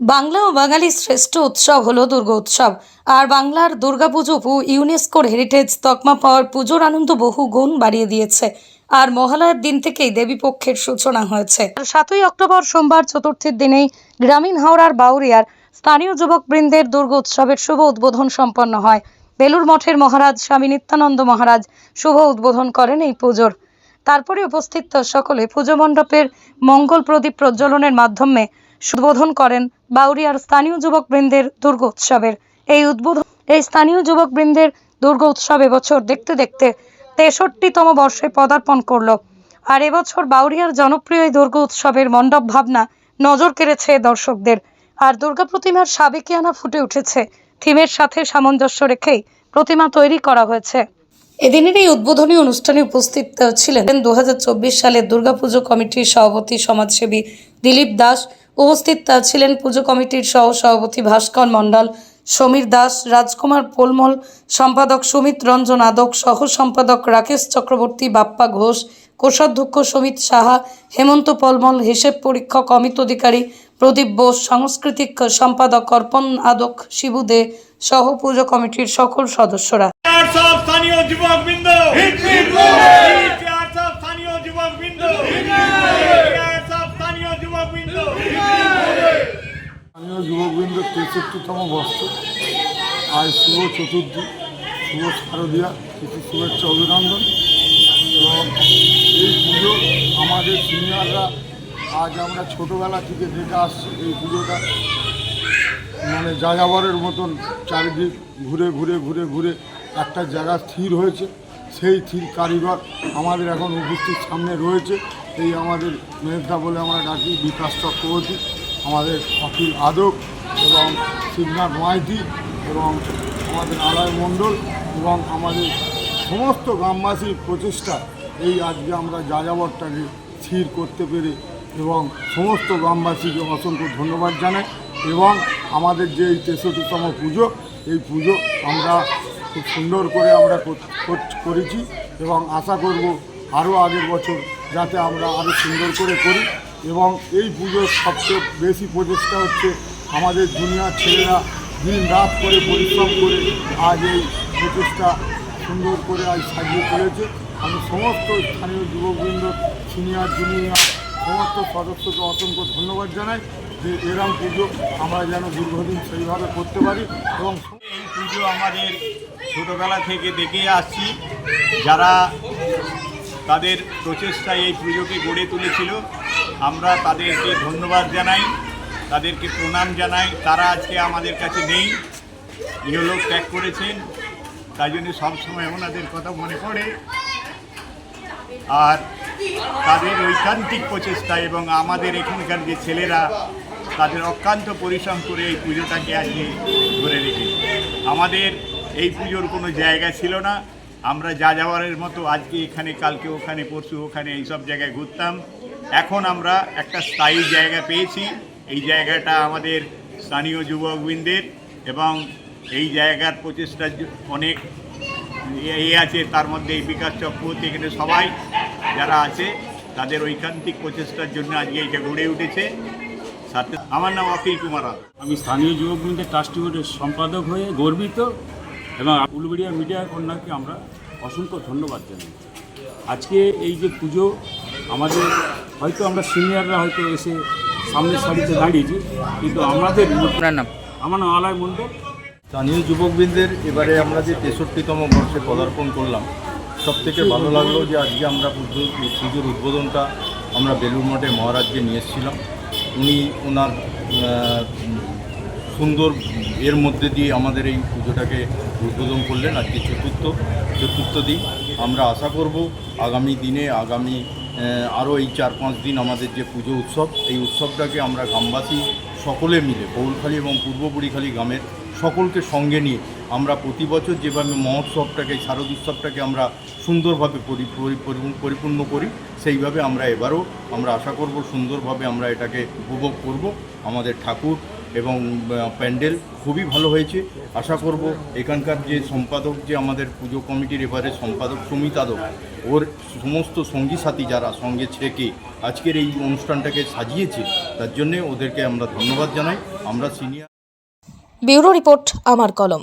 বাংলা ও বাঙালির শ্রেষ্ঠ উৎসব হলো দুর্গা উৎসব। আর বাংলার দুর্গাপুজো ইউনেস্কোর হেরিটেজ তকমা পাওয়ার পুজোর আনন্দ বহু গুণ বাড়িয়ে দিয়েছে। আর মহালয়ার দিন থেকেই দেবীপক্ষের সূচনা হয়েছে। সাতই অক্টোবর সোমবার চতুর্থীর দিনেই গ্রামীণ হাওড়ার বাউরিয়ার স্থানীয় যুবকবৃন্দের দুর্গোৎসবের শুভ উদ্বোধন সম্পন্ন হয়। বেলুর মঠের মহারাজ স্বামী নিত্যানন্দ মহারাজ শুভ উদ্বোধন করেন এই পুজোর। তারপরে উপস্থিত সকলে পুজো মণ্ডপের মঙ্গল প্রদীপ প্রজ্বলনের মাধ্যমে উদ্বোধন করেন বাউরিয়ার স্থানীয় যুবকবৃন্দের দুর্গ উৎসবের। এই উদ্বোধন এই স্থানীয় যুবকবৃন্দের দুর্গ উৎসব এবছর দেখতে দেখতে তেষট্টিতম বর্ষে পদার্পণ করল। আর এবছর বাউরিয়ার জনপ্রিয় এই দুর্গ উৎসবের মণ্ডপ ভাবনা নজর কেড়েছে দর্শকদের। আর দুর্গা প্রতিমার সাবেকিয়ানা ফুটে উঠেছে। থিমের সাথে সামঞ্জস্য রেখেই প্রতিমা তৈরি করা হয়েছে। এদিনের এই উদ্বোধনী অনুষ্ঠানে উপস্থিত ছিলেন দু সালের দুর্গাপুজো কমিটির সভাপতি সমাজসেবী দিলীপ দাস। উপস্থিত ছিলেন পুজো কমিটির সহ সভাপতি ভাস্কর মণ্ডল, সমীর দাস, রাজকুমার পোলমল, সম্পাদক সুমিত রঞ্জন আদক সহ সম্পাদক রাকেশ চক্রবর্তী, বাপ্পা ঘোষ, কোষাধ্যক্ষ সমিত সাহা, হেমন্ত পলমল, হিসেব পরীক্ষক অমিত অধিকারী, প্রদীপ বোস, সাংস্কৃতিক সম্পাদক অর্পণ আদক, শিবু দে সহ পুজো কমিটির সকল সদস্যরা। স্থানীয় যুবক বৃন্দ স্থানীয় যুবক বৃন্দ চার সব স্থানীয় যুবক বৃন্দ স্থানীয় যুবকবৃন্দ তেষট্টিতম বর্ষ। আজ শুভ চতুর্থী শুভ শারদীয়া কিছু শুভেচ্ছা অভিনন্দন। এবং এই পুজো আমাদের সিনিয়ররা আজ আমরা ছোটোবেলা থেকে দেখে আসছি এই পুজোটা। মানে যাযাবরের মতন চারিদিক ঘুরে ঘুরে ঘুরে ঘুরে একটা জায়গা স্থির হয়েছে, সেই স্থির কারিগর আমাদের এখন উপস্থিত সামনে রয়েছে। এই আমাদের মেধা বলে আমরা ডাকি বিকাশ চক্রবর্তী, আমাদের অখিল আদক এবং শিবনাথ মাইতি এবং আমাদের আলয় মণ্ডল এবং আমাদের সমস্ত গ্রামবাসীর প্রচেষ্টা, এই আজকে আমরা যাযাবরটাকে স্থির করতে পেরে এবং সমস্ত গ্রামবাসীকে অসংখ্য ধন্যবাদ জানাই এবং আমাদের যে এই তেষট্টিতম পুজো, এই পুজো আমরা খুব সুন্দর করে আমরা কর- কর- করেছি এবং আশা করব আরও আগের বছর যাতে আমরা আরও সুন্দর করে করি এবং এই পুজোর সবচেয়ে বেশি প্রচেষ্টা হচ্ছে আমাদের দুনিয়ার ছেলেরা দিন রাত করে পরিশ্রম করে আজ এই প্রচেষ্টা সুন্দর করে আজ সাজিয়ে তুলেছে। আমি সমস্ত স্থানীয় যুবকবৃন্দ, সিনিয়র, জুনিয়র, সমস্ত সদস্যকে অসংখ্য ধন্যবাদ জানাই যে এরম পুজো আমরা যেন দীর্ঘদিন সেইভাবে করতে পারি এবং এই পুজো আমাদের ছোটবেলা থেকে দেখে আসছি যারা তাদের প্রচেষ্টায় এই পুজোকে গড়ে তুলেছিল। আমরা তাদেরকে ধন্যবাদ জানাই, তাদেরকে প্রণাম জানাই। তারা আজকে আমাদের কাছে নেই, ইহলোক ত্যাগ করেছেন। তাই জন্য সবসময় ওনাদের কথা মনে পড়ে। আর তাদের ঐকান্তিক প্রচেষ্টা এবং আমাদের এখানকার যে ছেলেরা, তাদের অক্লান্ত পরিশ্রম করে এই পুজোটাকে আজকে ধরে রেখে আমাদের এই পুজোর কোনো জায়গা ছিল না। আমরা যা যাওয়ারের মতো আজকে এখানে, কালকে ওখানে, পরশু ওখানে এইসব জায়গায় ঘুরতাম। এখন আমরা একটা স্থায়ী জায়গা পেয়েছি। এই জায়গাটা আমাদের স্থানীয় যুবকবৃন্দের এবং এই জায়গার প্রচেষ্টার জ- অনেক এ আছে, তার মধ্যে এই বিকাশ চক্রবর্তী, এখানে সবাই যারা আছে, তাদের ঐকান্তিক প্রচেষ্টার জন্য আজকে এটা গড়ে উঠেছে। সাথে আমার নাম অখিল কুমার আমি স্থানীয় যুবকবৃন্দের ট্রাস্টি বোর্ডের সম্পাদক হয়ে গর্বিত এবং উলবেড়িয়া মিডিয়া কন্যাকে আমরা অসংখ্য ধন্যবাদ জানাই। আজকে এই যে পুজো আমাদের হয়তো আমরা সিনিয়ররা হয়তো এসে সামনের সারিতে দাঁড়িয়েছি কিন্তু আমাদের আপনার নাম? আমার নাম আলয় মণ্ডল। স্থানীয় যুবকবৃন্দের এবারে আমরা যে তেষট্টিতম বর্ষে পদার্পণ করলাম সব থেকে ভালো লাগল যে আজকে আমরা পুজো পুজোর উদ্বোধনটা আমরা বেলুর মঠে মহারাজকে নিয়ে এসেছিলাম। উনি ওনার সুন্দর এর মধ্যে দিয়ে আমাদের এই পুজোটাকে উদ্বোধন করলেন আজকে চতুর্থ চতুর্থ দিন। আমরা আশা করব আগামী দিনে, আগামী আরও এই চার পাঁচ দিন আমাদের যে পুজো উৎসব, এই উৎসবটাকে আমরা গ্রামবাসী সকলে মিলে বৌলখালী এবং পূর্ব বুড়িখালী গ্রামের সকলকে সঙ্গে নিয়ে আমরা প্রতি বছর যেভাবে মহোৎসবটাকে শারদ উৎসবটাকে আমরা সুন্দরভাবে পরি- পরি- পরি- পরিপূর্ণ করি, সেইভাবে আমরা এবারও আমরা আশা করব সুন্দরভাবে আমরা এটাকে উপভোগ করব। আমাদের ঠাকুর এবং প্যান্ডেল খুবই ভালো হয়েছে। আশা করব এখানকার যে সম্পাদক, যে আমাদের পুজো কমিটির এবারে সম্পাদক সুমিতাদক ওর সমস্ত সঙ্গী সাথী যারা সঙ্গে ছেকে আজকের এই অনুষ্ঠানটাকে সাজিয়েছে, তার জন্যে ওদেরকে আমরা ধন্যবাদ জানাই। আমরা সিনিয়র ব্যুরো রিপোর্ট, আমার কলম।